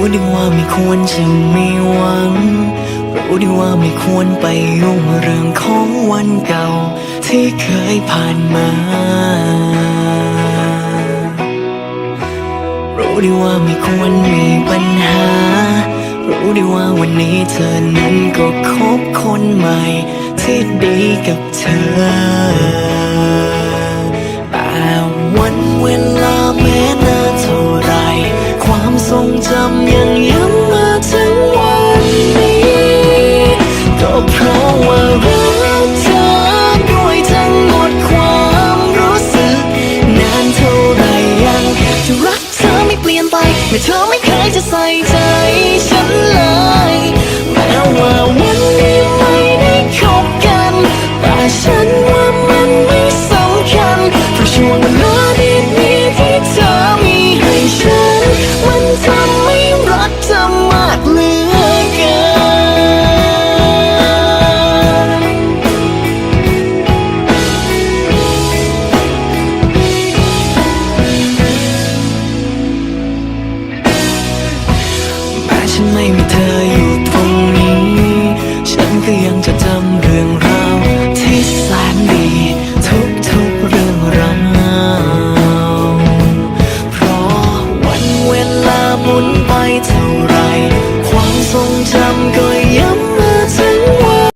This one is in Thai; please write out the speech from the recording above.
ู้ดีว่าไม่ควรจะมีหวัง รู้ดีว่าไม่ควรไปยุ่งเรื่องของวันเก่า ที่เคยผ่านมา รู้ดีว่าไม่ควรมีปัญหา รู้ดีว่าวันนี้เธอนั้นก็คบคนใหม่ ที่ดีกับเธอ ยังย้ำมาถึงวันนี้ ก็เพราะว่ารักเธอด้วยทั้งหมดความรู้สึก นานเท่าไรยังจะรักเธอไม่เปลี่ยนไปแม้เธอไม่เคยจะใส่ใจ ไม่มีเธออยู่ตรงนี้ ฉันก็ยังจะจำเรื่องราวที่แสนดี ทุกทุกเรื่องราวเพราะวันเวลาหมุนไปเท่าไร